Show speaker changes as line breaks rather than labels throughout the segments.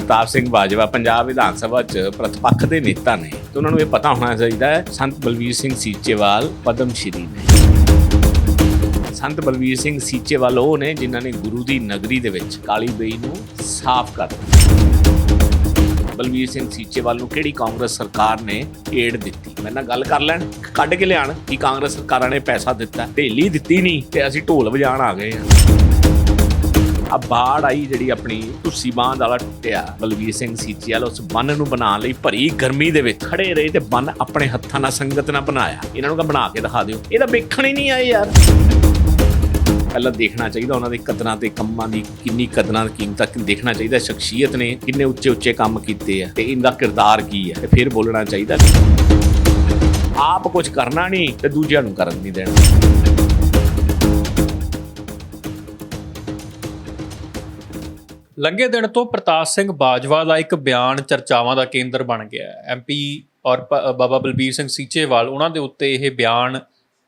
ਪ੍ਰਤਾਪ ਸਿੰਘ ਬਾਜਵਾ ਪੰਜਾਬ ਵਿਧਾਨ ਸਭਾ 'ਚ ਪ੍ਰਤੀਪੱਖ ਦੇ ਨੇਤਾ ਨੇ ਤੇ ਉਹਨਾਂ ਨੂੰ ਇਹ ਪਤਾ ਹੋਣਾ ਚਾਹੀਦਾ ਹੈ, ਸੰਤ ਬਲਵੀਰ ਸਿੰਘ ਸੀਚੇਵਾਲ ਪਦਮ ਸ਼੍ਰੀ ਨੇ। ਸੰਤ ਬਲਵੀਰ ਸਿੰਘ ਸੀਚੇਵਾਲ ਉਹ ਨੇ ਜਿਨ੍ਹਾਂ ਨੇ ਗੁਰੂ ਦੀ ਨਗਰੀ ਦੇ ਵਿੱਚ ਕਾਲੀ ਬੇਈ ਨੂੰ ਸਾਫ਼ ਕਰ ਦਿੱਤਾ। ਬਲਵੀਰ ਸਿੰਘ ਸੀਚੇਵਾਲ ਨੂੰ ਕਿਹੜੀ ਕਾਂਗਰਸ ਸਰਕਾਰ ਨੇ ਏਡ ਦਿੱਤੀ? ਮੇਰੇ ਨਾਲ ਗੱਲ ਕਰ ਲੈਣ, ਕੱਢ ਕੇ ਲਿਆਣ, ਕਿ ਕਾਂਗਰਸ ਸਰਕਾਰਾਂ ਨੇ ਪੈਸਾ ਦਿੱਤਾ, ਢੇਲੀ ਦਿੱਤੀ ਨਹੀਂ ਤੇ ਅਸੀਂ ਢੋਲ ਵਜਾਣ ਆ ਗਏ ਆ ਆ ਬਾੜ ਆਈ ਜਿਹੜੀ ਆਪਣੀ ਤੁਸੀਂ ਬਾਂਧ ਵਾਲਾ ਟੁੱਟਿਆ। ਬਲਵੀਰ ਸਿੰਘ ਸੀਚੇਵਾਲ ਉਸ ਬੰਨ ਨੂੰ ਬਣਾਉਣ ਲਈ ਭਰੀ ਗਰਮੀ ਦੇ ਵਿੱਚ ਖੜੇ ਰਹੇ ਤੇ ਬੰਨ ਆਪਣੇ ਹੱਥਾਂ ਨਾਲ ਸੰਗਤ ਨਾਲ ਬਣਾਇਆ। ਇਹਨਾਂ ਨੂੰ ਕਹ ਬਣਾ ਕੇ ਦਿਖਾ ਦਿਓ। ਇਹ ਤਾਂ ਵੇਖਣ ਹੀ ਨਹੀਂ ਆਏ ਯਾਰ। ਪਹਿਲਾਂ ਦੇਖਣਾ ਚਾਹੀਦਾ ਉਹਨਾਂ ਦੇ ਕਦਰਾਂ ਤੇ ਕੰਮਾਂ ਦੀ, ਕਿੰਨੀ ਕਦਰਾਂ ਕੀਮਤਾਂ ਦੇਖਣਾ ਚਾਹੀਦਾ। ਸ਼ਖਸੀਅਤ ਨੇ ਕਿੰਨੇ ਉੱਚੇ ਉੱਚੇ ਕੰਮ ਕੀਤੇ ਆ ਤੇ ਇਹਦਾ ਕਿਰਦਾਰ ਕੀ ਹੈ ਫਿਰ ਬੋਲਣਾ ਚਾਹੀਦਾ। ਆਪ ਕੁਝ ਕਰਨਾ ਨਹੀਂ ਤੇ ਦੂਜਿਆਂ ਨੂੰ ਕਰਨ ਨਹੀਂ ਦੇਣਾ।
ਲੰਘੇ ਦਿਨ ਤੋਂ ਪ੍ਰਤਾਪ ਸਿੰਘ ਬਾਜਵਾ ਦਾ ਇੱਕ ਬਿਆਨ ਚਰਚਾਵਾਂ ਦਾ ਕੇਂਦਰ ਬਣ ਗਿਆ ਐਮਪੀ ਔਰ ਬਾਬਾ ਬਲਬੀਰ ਸਿੰਘ ਸੀਚੇਵਾਲ ਉਹਨਾਂ ਦੇ ਉੱਤੇ ਇਹ ਬਿਆਨ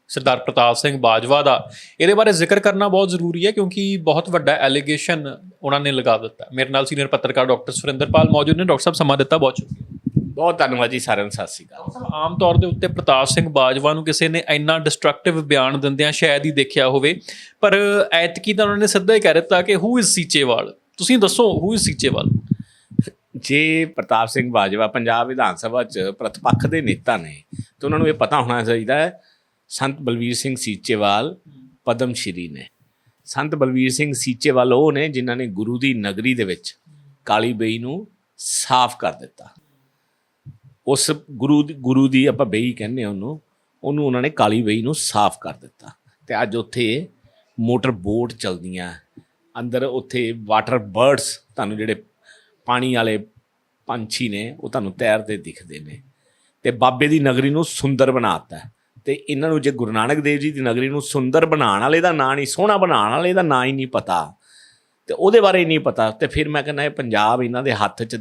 ਸਰਦਾਰ ਪ੍ਰਤਾਪ ਸਿੰਘ ਬਾਜਵਾ ਦਾ। ਇਹਦੇ ਬਾਰੇ ਜ਼ਿਕਰ ਕਰਨਾ ਬਹੁਤ ਜ਼ਰੂਰੀ ਹੈ ਕਿਉਂਕਿ ਬਹੁਤ ਵੱਡਾ ਐਲੀਗੇਸ਼ਨ ਉਹਨਾਂ ਨੇ ਲਗਾ ਦਿੱਤਾ। ਮੇਰੇ ਨਾਲ ਸੀਨੀਅਰ ਪੱਤਰਕਾਰ ਡਾਕਟਰ ਸੁਰਿੰਦਰਪਾਲ ਮੌਜੂਦ ਨੇ। ਡਾਕਟਰ ਸਾਹਿਬ ਸਮਾਂ ਦਿੱਤਾ ਬਹੁਤ ਸ਼ੁਕਰੀਆ।
ਬਹੁਤ ਧੰਨਵਾਦ ਜੀ ਸਾਰਿਆਂ ਨੂੰ ਸਤਿ ਸ਼੍ਰੀ ਅਕਾਲ।
ਆਮ ਤੌਰ ਦੇ ਉੱਤੇ ਪ੍ਰਤਾਪ ਸਿੰਘ ਬਾਜਵਾ ਨੂੰ ਕਿਸੇ ਨੇ ਇੰਨਾ ਡਿਸਟਰਕਟਿਵ ਬਿਆਨ ਦਿੰਦਿਆਂ ਸ਼ਾਇਦ ਹੀ ਦੇਖਿਆ ਹੋਵੇ। ਪਰ ਐਤਕੀ ਤਾਂ ਉਹਨਾਂ ਨੇ ਸਿੱਧਾ ਹੀ ਕਹਿ ਦਿੱਤਾ ਕਿ ਹੂ ਇਜ਼ ਸੀਚੇਵਾਲ? ਤੁਸੀਂ ਦੱਸੋ ਹੂ ਇਜ਼ ਸੀਚੇਵਾਲ
ਜੇ ਪ੍ਰਤਾਪ ਸਿੰਘ ਬਾਜਵਾ ਪੰਜਾਬ ਵਿਧਾਨ ਸਭਾ 'ਚ ਪ੍ਰਤਪੱਖ ਦੇ ਨੇਤਾ ਨੇ, ਤਾਂ ਉਹਨਾਂ ਨੂੰ ਇਹ ਪਤਾ ਹੋਣਾ ਚਾਹੀਦਾ ਹੈ, ਸੰਤ ਬਲਵੀਰ ਸਿੰਘ ਸੀਚੇਵਾਲ ਪਦਮ ਸ਼੍ਰੀ ਨੇ। ਸੰਤ ਬਲਵੀਰ ਸਿੰਘ ਸੀਚੇਵਾਲ ਉਹ ਨੇ ਜਿਨ੍ਹਾਂ ਨੇ ਗੁਰੂ ਦੀ ਨਗਰੀ ਦੇ ਵਿੱਚ ਕਾਲੀ ਬਈ ਨੂੰ ਸਾਫ਼ ਕਰ ਦਿੱਤਾ। ਉਸ ਗੁਰੂ ਦੀ ਗੁਰੂ ਦੀ ਆਪਾਂ ਬਈ ਕਹਿੰਦੇ ਹਾਂ ਉਹਨੂੰ ਉਹਨੂੰ ਉਹਨਾਂ ਨੇ ਕਾਲੀ ਬਈ ਨੂੰ ਸਾਫ਼ ਕਰ ਦਿੱਤਾ। ਤੇ ਅੱਜ ਉੱਥੇ ਮੋਟਰ ਬੋਟ ਚਲਦੀਆਂ ਅੰਦਰ ਉੱਥੇ ਵਾਟਰ ਬਰਡਸ ਤੁਹਾਨੂੰ ਜਿਹੜੇ ਪਾਣੀ ਵਾਲੇ ਪੰਛੀ ਨੇ ਉਹ ਤੁਹਾਨੂੰ ਤੈਰਦੇ ਦਿਖਦੇ ਨੇ। ਤੇ ਬਾਬੇ ਦੀ ਨਗਰੀ ਨੂੰ ਸੁੰਦਰ ਬਣਾਤਾ ਤੇ ਇਹਨਾਂ ਨੂੰ ਜੇ ਗੁਰੂ ਨਾਨਕ ਦੇਵ ਜੀ ਦੀ ਨਗਰੀ ਨੂੰ ਸੁੰਦਰ ਬਣਾਉਣ ਵਾਲੇ ਦਾ ਨਾਂ ਨਹੀਂ ਸੋਹਣਾ ਬਣਾਉਣ ਵਾਲੇ ਦਾ ਨਾਂ ਹੀ ਨਹੀਂ ਪਤਾ ਤੇ ਉਹਦੇ ਬਾਰੇ ਨਹੀਂ ਪਤਾ ਤੇ ਫਿਰ ਮੈਂ ਕਹਿੰਦਾ ਇਹ ਪੰਜਾਬ ਇਹਨਾਂ ਦੇ ਹੱਥ 'ਚ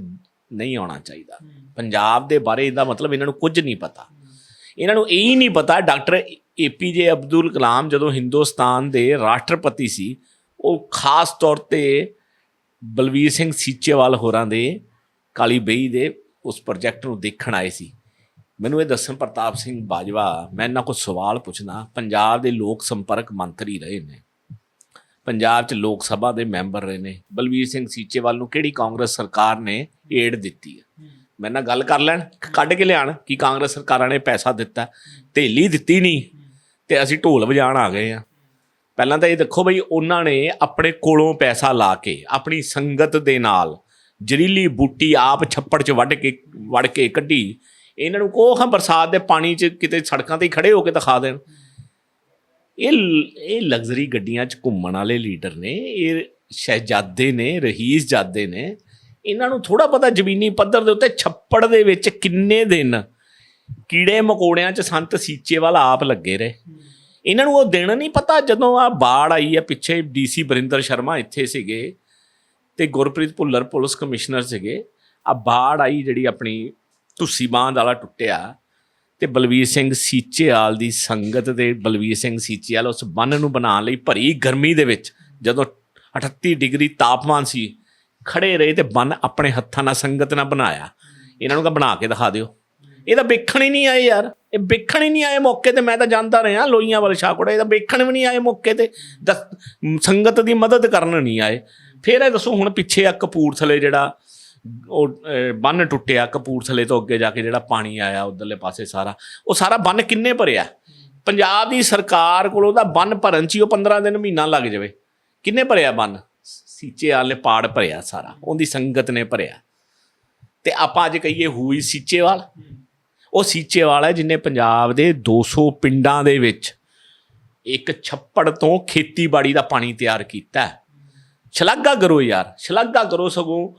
ਨਹੀਂ ਆਉਣਾ ਚਾਹੀਦਾ। ਪੰਜਾਬ ਦੇ ਬਾਰੇ ਇਹਦਾ ਮਤਲਬ ਇਹਨਾਂ ਨੂੰ ਕੁਝ ਨਹੀਂ ਪਤਾ। ਇਹਨਾਂ ਨੂੰ ਇਹ ਹੀ ਨਹੀਂ ਪਤਾ ਡਾਕਟਰ ਏਪੀਜੇ ਅਬਦੁਲ ਕਲਾਮ ਜਦੋਂ ਹਿੰਦੁਸਤਾਨ ਦੇ ਰਾਸ਼ਟਰਪਤੀ ਸੀ ਉਹ ਖਾਸ ਤੌਰ ਤੇ ਬਲਵੀਰ ਸਿੰਘ ਸੀਚੇਵਾਲ ਹੋਰਾਂ ਦੇ ਕਾਲੀ ਬਈ ਦੇ ਉਸ ਪ੍ਰੋਜੈਕਟ ਨੂੰ ਦੇਖਣ ਆਏ ਸੀ। ਮੈਨੂੰ ਇਹ ਦੱਸਣ ਪ੍ਰਤਾਪ ਸਿੰਘ ਬਾਜਵਾ ਮੈਂ ਇਹਨਾਂ ਕੋਲ ਸਵਾਲ ਪੁੱਛਣਾ ਪੰਜਾਬ ਦੇ ਲੋਕ ਸੰਪਰਕ ਮੰਤਰੀ ਰਹੇ ਨੇ। ਪੰਜਾਬ 'ਚ ਲੋਕ ਸਭਾ ਦੇ ਮੈਂਬਰ ਰਹੇ ਨੇ। ਬਲਵੀਰ ਸਿੰਘ ਸੀਚੇਵਾਲ ਨੂੰ ਕਿਹੜੀ ਕਾਂਗਰਸ ਸਰਕਾਰ ਨੇ ਏਡ ਦਿੱਤੀ ਹੈ? ਮੇਰੇ ਨਾਲ ਗੱਲ ਕਰ ਲੈਣ ਕੱਢ ਕੇ ਲਿਆਣ ਕਿ ਕਾਂਗਰਸ ਸਰਕਾਰਾਂ ਨੇ ਪੈਸਾ ਦਿੱਤਾ ਢੇਲੀ ਦਿੱਤੀ ਨਹੀਂ। ਤੇ ਅਸੀਂ ਢੋਲ ਵਜਾਣ ਆ ਗਏ ਆ। ਪਹਿਲਾਂ ਤਾਂ ਇਹ ਦੇਖੋ ਬਈ, ਉਹਨਾਂ ਨੇ ਆਪਣੇ ਕੋਲੋਂ ਪੈਸਾ ਲਾ ਕੇ ਆਪਣੀ ਸੰਗਤ ਦੇ ਨਾਲ ਜ਼ਰੀਲੀ ਬੂਟੀ ਆਪ ਛੱਪੜ 'ਚ ਵੱਢ ਕੇ ਵੜ ਕੇ ਕੱਢੀ। ਇਹਨਾਂ ਨੂੰ ਕੋਹ, ਹਾਂ, ਬਰਸਾਤ ਦੇ ਪਾਣੀ 'ਚ ਕਿਤੇ ਸੜਕਾਂ ਤੇ ਹੀ ਖੜੇ ਹੋ ਕੇ ਦਿਖਾ ਦੇਣ। ਇਹ ਇਹ ਲਗਜ਼ਰੀ ਗੱਡੀਆਂ 'ਚ ਘੁੰਮਣ ਵਾਲੇ ਲੀਡਰ ਨੇ, ਇਹ ਸ਼ਹਿਜ਼ਾਦੇ ਨੇ, ਰਹੀਸ ਜਾਦੇ ਨੇ। ਇਹਨਾਂ ਨੂੰ ਥੋੜਾ ਪਤਾ ਜ਼ਮੀਨੀ ਪੱਧਰ ਦੇ ਉੱਤੇ ਛੱਪੜ ਦੇ ਵਿੱਚ ਕਿੰਨੇ ਦਿਨ ਕੀੜੇ ਮਕੌੜਿਆਂ 'ਚ ਸੰਤ ਸੀਚੇ ਸੀਚੇਵਾਲ ਆਪ ਲੱਗੇ ਰਹੇ। ਇਹਨਾਂ ਨੂੰ ਉਹ ਦਿਨ ਨਹੀਂ ਪਤਾ ਜਦੋਂ ਆ ਬਾੜ ਆਈ ਹੈ ਪਿੱਛੇ ਡੀਸੀ ਬਰਿੰਦਰ ਸ਼ਰਮਾ ਇੱਥੇ ਸੀਗੇ ਤੇ ਗੁਰਪ੍ਰੀਤ ਭੁੱਲਰ ਪੁਲਿਸ ਕਮਿਸ਼ਨਰ ਸੀਗੇ। ਆ ਬਾੜ ਆਈ ਜਿਹੜੀ ਆਪਣੀ ਤੁਸੀ ਬਾਂਧ ਵਾਲਾ ਟੁੱਟਿਆ ਤੇ ਬਲਵੀਰ ਸਿੰਘ ਸੀਚੇਵਾਲ ਦੀ ਸੰਗਤ ਤੇ ਬਲਵੀਰ ਸਿੰਘ ਸੀਚੇਵਾਲ ਉਸ ਬੰਨ ਨੂੰ ਬਣਾਉਣ ਲਈ ਭਰੀ ਗਰਮੀ ਦੇ ਵਿੱਚ ਜਦੋਂ 38 ਡਿਗਰੀ ਤਾਪਮਾਨ ਸੀ, ਖੜੇ ਰਹੇ ਤੇ ਬੰਨ ਆਪਣੇ ਹੱਥਾਂ ਨਾਲ ਸੰਗਤ ਨਾਲ ਬਣਾਇਆ। ਇਹਨਾਂ ਨੂੰ ਕਹ ਬਣਾ ਕੇ ਦਿਖਾ ਦਿਓ। ਇਹ ਤਾਂ ਵੇਖਣ ਹੀ ਨਹੀਂ ਆਏ ਯਾਰ। ਇਹ ਵੇਖਣ ਹੀ ਨਹੀਂ ਆਏ ਮੌਕੇ ਤੇ ਮੈਂ ਤਾਂ ਜਾਂਦਾ ਰਿਹਾ ਲੋਈਆਂ ਵਾਲੇ ਸ਼ਾਹਕੋੜਾ ਇਹ ਤਾਂ ਵੇਖਣ ਵੀ ਨਹੀਂ ਆਏ ਮੌਕੇ ਤੇ ਦਸ- ਸੰਗਤ ਦੀ ਮਦਦ ਕਰਨ ਨਹੀਂ ਆਏ। ਫਿਰ ਇਹ ਦੱਸੋ ਹੁਣ ਪਿੱਛੇ ਆ ਕਪੂਰਥਲੇ ਜਿਹੜਾ ਉਹ ਅਹ, ਬੰਨ ਟੁੱਟਿਆ ਕਪੂਰਥਲੇ ਤੋਂ ਅੱਗੇ ਜਾ ਕੇ ਜਿਹੜਾ ਪਾਣੀ ਆਇਆ ਉਧਰਲੇ ਪਾਸੇ ਸਾਰਾ ਉਹ ਸਾਰਾ ਬੰਨ ਕਿੰਨੇ ਭਰਿਆ? ਪੰਜਾਬ ਦੀ ਸਰਕਾਰ ਕੋਲ ਉਹਦਾ ਬੰਨ ਭਰਨ ਚ ਹੀ ਉਹ 15 ਦਿਨ ਮਹੀਨਾ ਲੱਗ ਜਾਵੇ। ਕਿੰਨੇ ਭਰਿਆ ਬੰਨ? ਸੀਚੇ ਵਾਲੇ ਪਾੜ ਭਰਿਆ ਸਾਰਾ ਉਹਦੀ ਸੰਗਤ ਨੇ ਭਰਿਆ। ਤੇ ਆਪਾਂ ਅੱਜ ਕਹੀਏ ਹੂਈ ਸੀਚੇਵਾਲ ਉਹ ਸੀਚੇਵਾਲ ਹੈ ਜਿਨੇ ਪੰਜਾਬ ਦੇ 200 ਪਿੰਡਾਂ ਦੇ ਵਿੱਚ ਇੱਕ ਛੱਪੜ ਤੋਂ ਖੇਤੀਬਾੜੀ ਦਾ ਪਾਣੀ ਤਿਆਰ ਕੀਤਾ ਹੈ। ਸ਼ਲਾਘਾ ਕਰੋ ਯਾਰ, ਸ਼ਲਾਘਾ ਕਰੋ ਸਗੋਂ।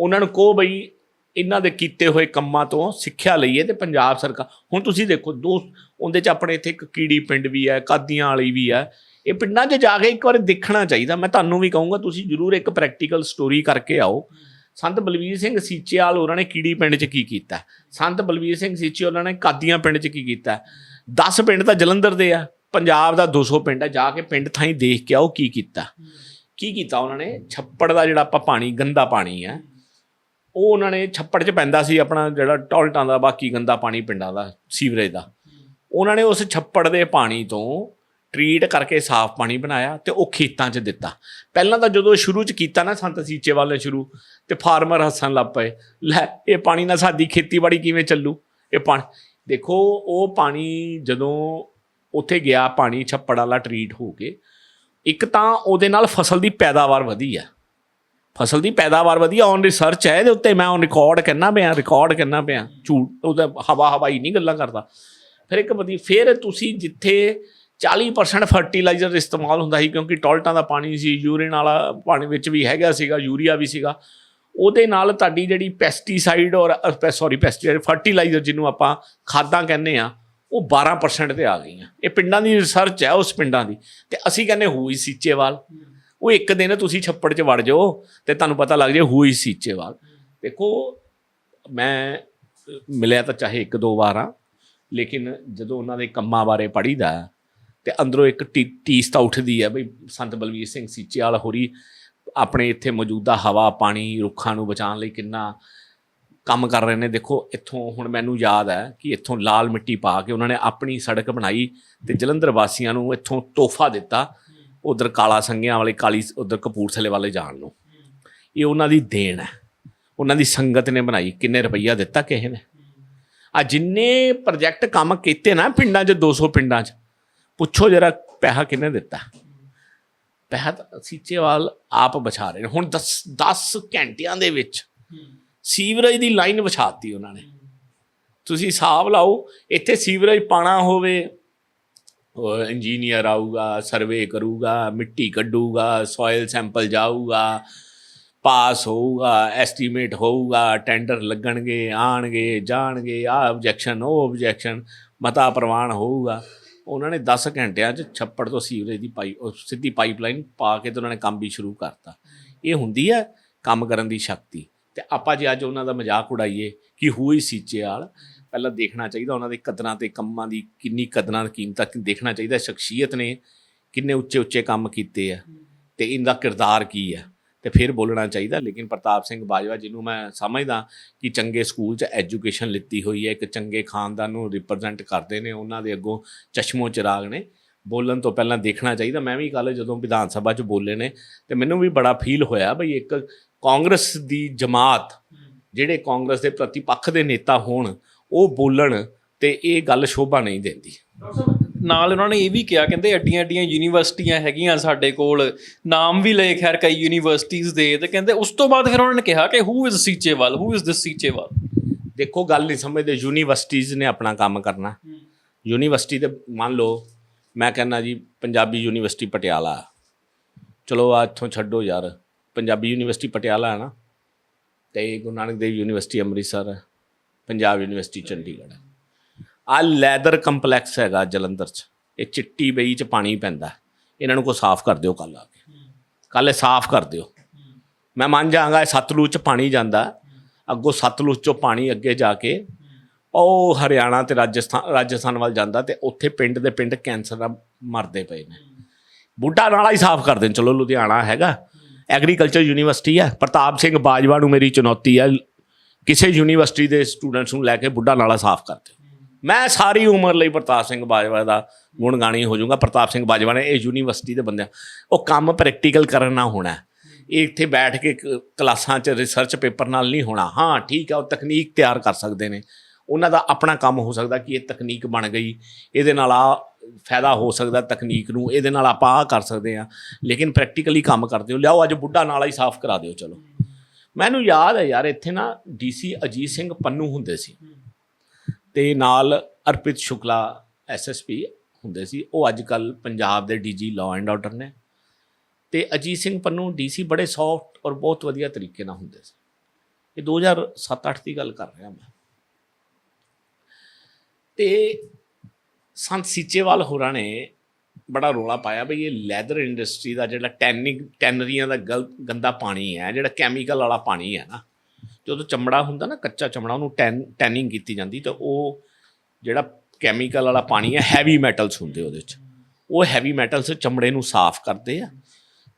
ਉਹਨਾਂ ਨੂੰ ਕਹੋ ਬਈ, ਇਹਨਾਂ ਦੇ ਕੀਤੇ ਹੋਏ ਕੰਮਾਂ ਤੋਂ ਸਿੱਖਿਆ ਲਈਏ ਤੇ ਪੰਜਾਬ ਸਰਕਾਰ, ਹੁਣ ਤੁਸੀਂ ਦੇਖੋ, ਦੋ ਉਹਦੇ ਚ ਆਪਣੇ ਇੱਥੇ ਇੱਕ ਕੀੜੀ ਪਿੰਡ ਵੀ ਹੈ, ਕਾਦੀਆਂ ਵਾਲੀ ਵੀ ਹੈ। ਇਹ ਪਿੰਡਾਂ 'ਚ ਜਾ ਕੇ ਇੱਕ ਵਾਰ ਦੇਖਣਾ ਚਾਹੀਦਾ। ਮੈਂ ਤੁਹਾਨੂੰ ਵੀ ਕਹੂੰਗਾ, ਤੁਸੀਂ ਜ਼ਰੂਰ ਇੱਕ ਪ੍ਰੈਕਟੀਕਲ ਸਟੋਰੀ ਕਰਕੇ ਆਓ। ਸੰਤ ਬਲਵੀਰ ਸਿੰਘ ਸੀਚੇਵਾਲ ਉਹਨਾਂ ਨੇ ਕੀੜੀ ਪਿੰਡ 'ਚ ਕੀ ਕੀਤਾ? ਸੰਤ ਬਲਵੀਰ ਸਿੰਘ ਸੀਚੇ ਉਹਨਾਂ ਨੇ ਕਾਦੀਆਂ ਪਿੰਡ 'ਚ ਕੀ ਕੀਤਾ? 10 ਪਿੰਡ ਤਾਂ ਜਲੰਧਰ ਦੇ ਆ, ਪੰਜਾਬ ਦਾ 200 ਪਿੰਡ ਆ, ਜਾ ਕੇ ਪਿੰਡ ਥਾਈ ਦੇਖ ਕੇ ਆਓ ਕੀ ਕੀਤਾ। ਕੀ ਕੀਤਾ ਉਹਨਾਂ ਨੇ? ਛੱਪੜ ਦਾ ਜਿਹੜਾ ਆਪਾਂ ਪਾਣੀ, ਗੰਦਾ ਪਾਣੀ ਹੈ ਉਹ ਉਹਨਾਂ ਨੇ ਛੱਪੜ 'ਚ ਪੈਂਦਾ ਸੀ ਆਪਣਾ ਜਿਹੜਾ ਟੋਲਟਾਂ ਦਾ, ਬਾਕੀ ਗੰਦਾ ਪਾਣੀ ਪਿੰਡਾਂ ਦਾ, ਸੀਵਰੇਜ ਦਾ। ਉਹਨਾਂ ਨੇ ਉਸ ਛੱਪੜ ਦੇ ਪਾਣੀ ਤੋਂ ਟਰੀਟ ਕਰਕੇ ਸਾਫ਼ ਪਾਣੀ ਬਣਾਇਆ ਤੇ ਉਹ ਖੇਤਾਂ 'ਚ ਦਿੱਤਾ। ਪਹਿਲਾਂ ਤਾਂ ਜਦੋਂ ਸ਼ੁਰੂ 'ਚ ਕੀਤਾ ਨਾ ਸੰਤ ਸੀਚੇਵਾਲ ਨੇ ਸ਼ੁਰੂ, ਤੇ ਫਾਰਮਰ ਹੱਸਣ ਲੱਗ ਪਏ, ਲੈ ਇਹ ਪਾਣੀ ਨਾਲ ਸਾਡੀ ਖੇਤੀਬਾੜੀ ਕਿਵੇਂ ਚੱਲੂ? ਇਹ ਪਾਣੀ, ਦੇਖੋ ਉਹ ਪਾਣੀ ਜਦੋਂ ਉੱਥੇ ਗਿਆ, ਪਾਣੀ ਛੱਪੜ ਵਾਲਾ ਟਰੀਟ ਹੋ ਕੇ, ਇੱਕ ਤਾਂ ਉਹਦੇ ਨਾਲ ਫਸਲ ਦੀ ਪੈਦਾਵਾਰ ਵਧੀ ਆ। ਫਸਲ ਦੀ ਪੈਦਾਵਾਰ ਵਧੀਆ ਔਨ ਰਿਸਰਚ ਹੈ ਇਹਦੇ ਉੱਤੇ, ਮੈਂ ਔਨ ਰਿਕਾਰਡ ਕਰਨਾ ਪਿਆ ਰਿਕਾਰਡ ਕਰਨਾ ਪਿਆ, ਝੂਠ, ਉਹਦਾ ਹਵਾ ਹਵਾਈ ਨਹੀਂ ਗੱਲਾਂ ਕਰਦਾ। ਫਿਰ ਇੱਕ ਵਧੀ, ਫਿਰ ਤੁਸੀਂ ਜਿੱਥੇ 40% ਫਰਟੀਲਾਈਜ਼ਰ ਇਸਤੇਮਾਲ ਹੁੰਦਾ ਸੀ ਕਿਉਂਕਿ ਟੋਲਟਾਂ ਦਾ ਪਾਣੀ ਸੀ ਯੂਰਿਨ ਵਾਲਾ ਪਾਣੀ ਵਿੱਚ ਵੀ ਹੈਗਾ ਸੀਗਾ ਯੂਰੀਆ ਵੀ ਸੀਗਾ। ਉਹਦੇ ਨਾਲ ਤੁਹਾਡੀ ਜਿਹੜੀ ਪੈਸਟੀਸਾਈਡ ਔਰ ਸੌਰੀ ਪੈਸਟੀਸਾਈਡ ਫਰਟੀਲਾਈਜ਼ਰ ਜਿਹਨੂੰ ਆਪਾਂ ਖਾਦਾਂ ਕਹਿੰਦੇ ਆ ਉਹ 12% ਤੇ ਆ ਗਈਆਂ। ਇਹ ਪਿੰਡਾਂ ਦੀ ਰਿਸਰਚ ਹੈ, ਉਸ ਪਿੰਡਾਂ ਦੀ। ਤੇ ਅਸੀਂ ਕਹਿੰਦੇ ਹੋਈ ਸੀਚੇਵਾਲ। ਉਹ ਇੱਕ ਦਿਨ ਤੁਸੀਂ ਛੱਪੜ 'ਚ ਵੜ ਜਾਓ ਤੇ ਤੁਹਾਨੂੰ ਪਤਾ ਲੱਗ ਜਾਏ ਹੋਈ ਸੀਚੇਵਾਲ। ਦੇਖੋ, ਮੈਂ ਮਿਲਿਆ ਤਾਂ ਚਾਹੇ ਇੱਕ ਦੋ ਵਾਰ ਆ ਲੇਕਿਨ ਜਦੋਂ ਉਹਨਾਂ ਦੇ ਕੰਮਾਂ ਬਾਰੇ ਪੜੀਦਾ ਤੇ ਅੰਦਰੋਂ ਇੱਕ ਟੀ- ਟੀਸ ਤਾਂ ਉੱਠਦੀ ਹੈ ਬਈ, ਸੰਤ ਬਲਵੀਰ ਸਿੰਘ ਸੀਚੇਵਾਲ ਹੋਰੀ ਆਪਣੇ ਇੱਥੇ ਮੌਜੂਦਾ ਹਵਾ, ਪਾਣੀ, ਰੁੱਖਾਂ ਨੂੰ ਬਚਾਉਣ ਲਈ ਕਿੰਨਾ ਕੰਮ ਕਰ ਰਹੇ ਨੇ। ਦੇਖੋ, ਇੱਥੋਂ ਹੁਣ ਮੈਨੂੰ ਯਾਦ ਹੈ ਕਿ ਇੱਥੋਂ ਲਾਲ ਮਿੱਟੀ ਪਾ ਕੇ ਉਹਨਾਂ ਨੇ ਆਪਣੀ ਸੜਕ ਬਣਾਈ ਤੇ ਜਲੰਧਰ ਵਾਸੀਆਂ ਨੂੰ ਇੱਥੋਂ ਤੋਹਫਾ ਦਿੱਤਾ ਉਧਰ ਕਾਲਾ ਸੰਗਿਆਂ ਵਾਲੇ, ਕਾਲੀ ਉਧਰ ਕਪੂਰਥਲੇ ਵਾਲੇ ਜਾਣ ਨੂੰ। ਇਹ ਉਹਨਾਂ ਦੀ ਦੇਣ ਹੈ। ਉਹਨਾਂ ਦੀ ਸੰਗਤ ਨੇ ਬਣਾਈ। ਕਿੰਨੇ ਰੁਪਈਆ ਦਿੱਤਾ ਕਿਸੇ ਨੇ? ਆ ਜਿੰਨੇ ਪ੍ਰੋਜੈਕਟ ਕੰਮ ਕੀਤੇ ਨਾ ਪਿੰਡਾਂ 'ਚ 200 ਪਿੰਡਾਂ 'ਚ ਪੁੱਛੋ ਜਰਾ ਪੈਸਾ ਕਿੰਨੇ ਦਿੱਤਾ? ਪੈਸਾ ਤਾਂ ਸੀਚੇਵਾਲ ਆਪ ਵਿਛਾ ਰਹੇ ਨੇ। ਹੁਣ 10 10 ਘੰਟਿਆਂ ਦੇ ਵਿੱਚ ਸੀਵਰੇਜ ਦੀ ਲਾਈਨ ਵਿਛਾਤੀ ਉਹਨਾਂ ਨੇ। ਤੁਸੀਂ ਹਿਸਾਬ ਲਾਓ, ਇੱਥੇ ਸੀਵਰੇਜ ਪਾਣਾ ਹੋਵੇ ਇੰਜੀਨੀਅਰ ਆਊਗਾ, ਸਰਵੇ ਕਰੂਗਾ, ਮਿੱਟੀ ਕੱਢੂਗਾ ਸੋਇਲ ਸੈਂਪਲ ਜਾਊਗਾ, ਪਾਸ ਹੋਊਗਾ ਐਸਟੀਮੇਟ ਹੋਊਗਾ ਟੈਂਡਰ ਲੱਗਣਗੇ, ਆਣਗੇ, ਜਾਣਗੇ ਆ ਆਬਜੈਕਸ਼ਨ ਉਹ ਆਬਜੈਕਸ਼ਨ ਮਤਾ ਪ੍ਰਵਾਨ ਹੋਊਗਾ। ਉਹਨਾਂ ਨੇ 10 ਘੰਟਿਆਂ 'ਚ ਛੱਪੜ ਤੋਂ ਸੀਵਰੇਜ ਦੀ ਪਾਈ ਸਿੱਧੀ ਪਾਈਪਲਾਈਨ ਪਾ ਕੇ ਤੇ ਉਹਨਾਂ ਨੇ ਕੰਮ ਵੀ ਸ਼ੁਰੂ ਕਰਤਾ। ਇਹ ਹੁੰਦੀ ਹੈ ਕੰਮ ਕਰਨ ਦੀ ਸ਼ਕਤੀ। ਤੇ ਆਪਾਂ ਜੇ ਅੱਜ ਉਹਨਾਂ ਦਾ ਮਜ਼ਾਕ ਉਡਾਈਏ ਕਿ ਹੋਈ ਸੀਚੇ ਵਾਲ ਪਹਿਲਾਂ ਦੇਖਣਾ ਚਾਹੀਦਾ ਉਹਨਾਂ ਦੇ ਕਦਰਾਂ ਤੇ ਕੰਮਾਂ ਦੀ ਕਿੰਨੀ ਕਦਰਾਂ ਕੀਮਤਾਂ, ਦੇਖਣਾ ਚਾਹੀਦਾ ਸ਼ਖਸੀਅਤ ਨੇ ਕਿੰਨੇ ਉੱਚੇ ਉੱਚੇ ਕੰਮ ਕੀਤੇ ਆ। ਤੇ ਇਹਦਾ ਕਿਰਦਾਰ ਕੀ ਆ? ਤੇ ਫਿਰ ਬੋਲਣਾ ਚਾਹੀਦਾ। ਲੇਕਿਨ ਪ੍ਰਤਾਪ ਸਿੰਘ ਬਾਜਵਾ, ਜਿਹਨੂੰ ਮੈਂ ਸਮਝਦਾ ਕਿ ਚੰਗੇ ਸਕੂਲ 'ਚ ਐਜੂਕੇਸ਼ਨ ਲਿੱਤੀ ਹੋਈ ਹੈ, ਇੱਕ ਚੰਗੇ ਖਾਨਦਾਨ ਨੂੰ ਰਿਪਰੈਜ਼ੈਂਟ ਕਰਦੇ ਨੇ, ਉਹਨਾਂ ਦੇ ਅੱਗੋਂ ਚਸ਼ਮੋ ਚਿਰਾਗ ਨੇ। ਬੋਲਣ ਤੋਂ ਪਹਿਲਾਂ ਦੇਖਣਾ ਚਾਹੀਦਾ। ਮੈਂ ਵੀ ਕੱਲ ਜਦੋਂ ਵਿਧਾਨ ਸਭਾ 'ਚ ਬੋਲੇ ਨੇ ਤੇ ਮੈਨੂੰ ਵੀ ਬੜਾ ਫੀਲ ਹੋਇਆ ਬਈ ਇੱਕ ਕਾਂਗਰਸ ਦੀ ਜਮਾਤ, ਜਿਹੜੇ ਕਾਂਗਰਸ ਦੇ ਪ੍ਰਤੀਪੱਖ ਦੇ ਨੇਤਾ ਹੋਣ, ਉਹ ਬੋਲਣ ਤੇ ਇਹ ਗੱਲ ਸ਼ੋਭਾ ਨਹੀਂ ਦਿੰਦੀ।
ਨਾਲ ਉਹਨਾਂ ਨੇ ਇਹ ਵੀ ਕਿਹਾ, ਕਹਿੰਦੇ ਐਡੀਆਂ ਐਡੀਆਂ ਯੂਨੀਵਰਸਿਟੀਆਂ ਹੈਗੀਆਂ ਸਾਡੇ ਕੋਲ, ਨਾਮ ਵੀ ਲਏ, ਖੈਰ ਕਈ ਯੂਨੀਵਰਸਿਟੀਆਂ ਦੇ, ਤੇ ਕਹਿੰਦੇ ਉਸ ਤੋਂ ਬਾਅਦ ਫਿਰ ਉਹਨਾਂ ਨੇ ਕਿਹਾ ਕਿ who is Seechewal who is this Seechewal
ਦੇਖੋ, ਗੱਲ ਨਹੀਂ ਸਮਝਦੇ ਯੂਨੀਵਰਸਿਟੀਆਂ ਨੇ ਆਪਣਾ ਕੰਮ ਕਰਨਾ। ਯੂਨੀਵਰਸਿਟੀ ਤੇ ਮੰਨ ਲਓ, ਮੈਂ ਕਹਿੰਦਾ ਜੀ, ਪੰਜਾਬੀ ਯੂਨੀਵਰਸਿਟੀ ਪਟਿਆਲਾ। ਚਲੋ ਆ ਇੱਥੋਂ ਛੱਡੋ ਯਾਰ, ਪੰਜਾਬੀ ਯੂਨੀਵਰਸਿਟੀ ਪਟਿਆਲਾ ਹੈ ਨਾ, ਤੇ ਗੁਰੂ ਨਾਨਕ ਦੇਵ ਯੂਨੀਵਰਸਿਟੀ ਅੰਮ੍ਰਿਤਸਰ ਹੈ, ਪੰਜਾਬ ਯੂਨੀਵਰਸਿਟੀ ਚੰਡੀਗੜ੍ਹ ਹੈ। ਆ ਲੈਦਰ ਕੰਪਲੈਕਸ ਹੈਗਾ ਜਲੰਧਰ 'ਚ। ਇਹ ਚਿੱਟੀ ਬਈ 'ਚ ਪਾਣੀ ਪੈਂਦਾ। ਇਹਨਾਂ ਨੂੰ ਕੋ ਸਾਫ਼ ਕਰ ਦਿਓ ਕੱਲ ਆ ਕੇ। ਕੱਲ ਇਹ ਸਾਫ਼ ਕਰ ਦਿਓ। ਮੈਂ ਮੰਨ ਜਾਵਾਂਗਾ ਇਹ ਸਤਲੁਜ 'ਚ ਪਾਣੀ ਜਾਂਦਾ। ਅੱਗੋਂ ਸਤਲੁਜ 'ਚੋਂ ਪਾਣੀ ਅੱਗੇ ਜਾ ਕੇ ਉਹ ਹਰਿਆਣਾ ਤੇ ਰਾਜਸਥਾਨ ਰਾਜਸਥਾਨ ਵੱਲ ਜਾਂਦਾ ਤੇ ਉੱਥੇ ਪਿੰਡ ਦੇ ਪਿੰਡ ਕੈਂਸਰ ਨਾਲ ਮਰਦੇ ਪਏ ਨੇ। ਬੁੱਢਾ ਨਾਲਾ ਹੀ ਸਾਫ਼ ਕਰ ਦੇਣ। ਚਲੋ ਲੁਧਿਆਣਾ ਹੈਗਾ। ਐਗਰੀਕਲਚਰ ਯੂਨੀਵਰਸਿਟੀ ਹੈ ਪ੍ਰਤਾਪ ਸਿੰਘ ਬਾਜਵਾ ਨੂੰ ਮੇਰੀ ਚੁਣੌਤੀ ਹੈ ਕਿਸੇ ਯੂਨੀਵਰਸਿਟੀ ਦੇ ਸਟੂਡੈਂਟਸ ਨੂੰ ਲੈ ਕੇ ਬੁੱਢਾ ਨਾਲਾ ਸਾਫ਼ ਕਰ ਦਿਓ। ਮੈਂ ਸਾਰੀ ਉਮਰ ਲਈ ਪ੍ਰਤਾਪ ਸਿੰਘ ਬਾਜਵਾ ਦਾ ਗੁਣਗਾਣੀ ਹੋ ਜਾਊਂਗਾ। ਪ੍ਰਤਾਪ ਸਿੰਘ ਬਾਜਵਾ ਨੇ ਇਹ ਯੂਨੀਵਰਸਿਟੀ ਦੇ ਬੰਦਿਆਂ ਉਹ ਕੰਮ ਪ੍ਰੈਕਟੀਕਲ ਕਰਨ ਨਾਲ ਹੋਣਾ ਇਹ ਇੱਥੇ ਬੈਠ ਕੇ ਕ- ਕਲਾਸਾਂ 'ਚ ਰਿਸਰਚ ਪੇਪਰ ਨਾਲ ਨਹੀਂ ਹੋਣਾ। ਹਾਂ, ਠੀਕ ਹੈ ਉਹ ਤਕਨੀਕ ਤਿਆਰ ਕਰ ਸਕਦੇ ਨੇ। ਉਹਨਾਂ ਦਾ ਆਪਣਾ ਕੰਮ ਹੋ ਸਕਦਾ ਕਿ ਇਹ ਤਕਨੀਕ ਬਣ ਗਈ। ਇਹਦੇ ਨਾਲ ਆ ਫਾਇਦਾ ਹੋ ਸਕਦਾ ਤਕਨੀਕ ਨੂੰ। ਇਹਦੇ ਨਾਲ ਆਪਾਂ ਆ ਕਰ ਸਕਦੇ ਆ ਲੇਕਿਨ ਪ੍ਰੈਕਟੀਕਲੀ ਕੰਮ ਕਰਦੇ ਹੋ। ਲਿਆਓ, ਅੱਜ ਬੁੱਢਾ ਨਾਲਾ ਹੀ ਸਾਫ਼ ਕਰਾ ਦਿਓ, ਚਲੋ। ਮੈਨੂੰ ਯਾਦ ਹੈ ਯਾਰ, ਇੱਥੇ ਨਾ ਡੀਸੀ ਅਜੀਤ ਸਿੰਘ ਪੰਨੂ ਹੁੰਦੇ ਸੀ। ਤੇ ਨਾਲ ਅਰਪਿਤ ਸ਼ੁਕਲਾ ਐਸਐਸਪੀ ਹੁੰਦੇ ਸੀ। ਉਹ ਅੱਜ ਕੱਲ ਪੰਜਾਬ ਦੇ ਡੀਜੀ ਲਾਅ ਐਂਡ ਆਰਡਰ ਨੇ। ਤੇ ਅਜੀਤ ਸਿੰਘ ਪੰਨੂ ਡੀਸੀ ਬੜੇ ਸੌਫਟ ਔਰ ਬਹੁਤ ਵਧੀਆ ਤਰੀਕੇ ਨਾਲ ਹੁੰਦੇ ਸੀ। ਇਹ 2007-8 ਦੀ ਗੱਲ ਕਰ ਰਿਹਾ ਮੈਂ। ਤੇ ਸੰਤ ਸੀਚੇਵਾਲ ਹੋਰਾਂ ਨੇ ਬੜਾ ਰੋਲਾ ਪਾਇਆ ਵੀ ਇਹ ਲੈਦਰ ਇੰਡਸਟਰੀ ਦਾ ਜਿਹੜਾ ਟੈਨਿੰਗ ਟੈਨਰੀਆਂ ਦਾ ਗਲ- ਗੰਦਾ ਪਾਣੀ ਹੈ, ਜਿਹੜਾ ਕੈਮੀਕਲ ਵਾਲਾ ਪਾਣੀ ਹੈ ਨਾ ਜਦੋਂ ਚਮੜਾ ਹੁੰਦਾ ਨਾ, ਕੱਚਾ ਚਮੜਾ, ਉਹਨੂੰ ਟੈਨ, ਟੈਨਿੰਗ ਕੀਤੀ ਜਾਂਦੀ ਤਾਂ ਉਹ ਜਿਹੜਾ ਕੈਮੀਕਲ ਵਾਲਾ ਪਾਣੀ ਹੈ ਹੈਵੀ ਮੈਟਲਸ ਹੁੰਦੇ ਉਹਦੇ ਵਿੱਚ ਉਹ ਹੈਵੀ ਮੈਟਲਸ ਚਮੜੇ ਨੂੰ ਸਾਫ਼ ਕਰਦੇ ਆ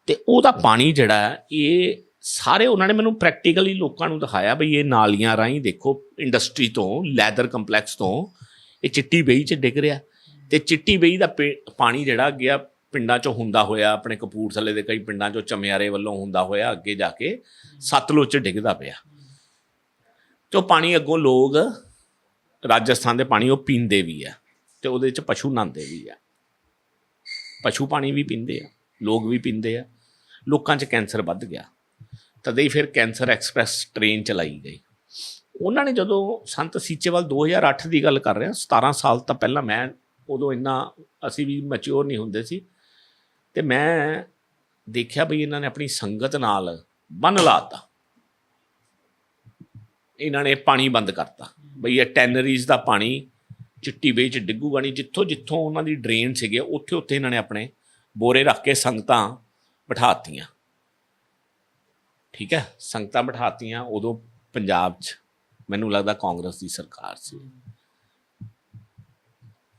ਤੇ ਉਹਦਾ ਪਾਣੀ ਜਿਹੜਾ ਇਹ ਸਾਰੇ ਉਹਨਾਂ ਨੇ ਮੈਨੂੰ ਪ੍ਰੈਕਟੀਕਲੀ ਲੋਕਾਂ ਨੂੰ ਦਿਖਾਇਆ ਬਈ ਇਹ ਨਾਲੀਆਂ ਰਾਹੀਂ ਦੇਖੋ ਇੰਡਸਟਰੀ ਤੋਂ ਲੈਦਰ ਕੰਪਲੈਕਸ ਤੋਂ ਇਹ ਚਿੱਟੀ ਬਈ ਚ ਡਿੱਗ ਰਿਹਾ। ਤੇ ਚਿੱਟੀ ਬਈ ਦਾ ਪੇ- ਪਾਣੀ ਜਿਹੜਾ ਗਿਆ ਪਿੰਡਾਂ ਚੋਂ ਹੁੰਦਾ ਹੋਇਆ, ਆਪਣੇ ਕਪੂਰਥਲੇ ਦੇ ਕਈ ਪਿੰਡਾਂ ਚੋਂ ਚਮਿਆਰੇ ਵੱਲੋਂ ਹੁੰਦਾ ਹੋਇਆ, ਅੱਗੇ ਜਾ ਕੇ ਸਤਲੁਜ ਚ ਡਿੱਗਦਾ ਪਿਆ। ਤੇ ਉਹ ਪਾਣੀ ਅੱਗੋਂ ਲੋਕ ਰਾਜਸਥਾਨ ਦੇ ਪਾਣੀ ਉਹ ਪੀਂਦੇ ਵੀ ਆ ਤੇ ਉਹਦੇ ਚ ਪਸ਼ੂ ਨਹਾਉਂਦੇ ਵੀ ਆ। ਪਸ਼ੂ ਪਾਣੀ ਵੀ ਪੀਂਦੇ ਆ, ਲੋਕ ਵੀ ਪੀਂਦੇ ਆ। ਲੋਕਾਂ 'ਚ ਕੈਂਸਰ ਵੱਧ ਗਿਆ। ਤਦੇ ਹੀ ਫਿਰ ਕੈਂਸਰ ਐਕਸਪ੍ਰੈਸ ਟ੍ਰੇਨ ਚਲਾਈ ਗਈ। ਉਹਨਾਂ ਨੇ ਜਦੋਂ ਸੰਤ ਸੀਚੇਵਾਲ 2008 ਦੀ ਗੱਲ ਕਰ ਰਿਹਾ 17 ਸਾਲ ਤਾਂ ਪਹਿਲਾਂ ਮੈਂ ਉਦੋਂ ਇੰਨਾ ਅਸੀਂ ਵੀ ਮੈਚੁਰ ਨਹੀਂ ਹੁੰਦੇ ਸੀ। ਤੇ ਮੈਂ ਦੇਖਿਆ ਬਈ ਇਹਨਾਂ ਨੇ ਆਪਣੀ ਸੰਗਤ ਨਾਲ ਬੰਨ ਲਾਤਾ। ਇਹਨਾਂ ਨੇ ਪਾਣੀ ਬੰਦ ਕਰਤਾ। ਬਈ ਇਹ ਟੈਨਰੀਜ਼ ਦਾ ਪਾਣੀ ਚਿੱਟੀ ਬੇਚ ਚ ਡਿੱਗੂਗਾ ਨਹੀਂ। ਜਿੱਥੋਂ ਜਿੱਥੋਂ ਉਹਨਾਂ ਦੀ ਡਰੇਨ ਸੀਗੇ, ਉੱਥੇ ਉੱਥੇ ਇਹਨਾਂ ਨੇ ਆਪਣੇ ਬੋਰੇ ਰੱਖ ਕੇ ਸੰਗਤਾਂ ਬਿਠਾਤੀਆਂ। ਠੀਕ ਹੈ? ਸੰਗਤਾਂ ਬਿਠਾਤੀਆਂ ਉਦੋਂ ਪੰਜਾਬ 'ਚ। ਮੈਨੂੰ ਲੱਗਦਾ ਕਾਂਗਰਸ ਦੀ ਸਰਕਾਰ ਸੀ।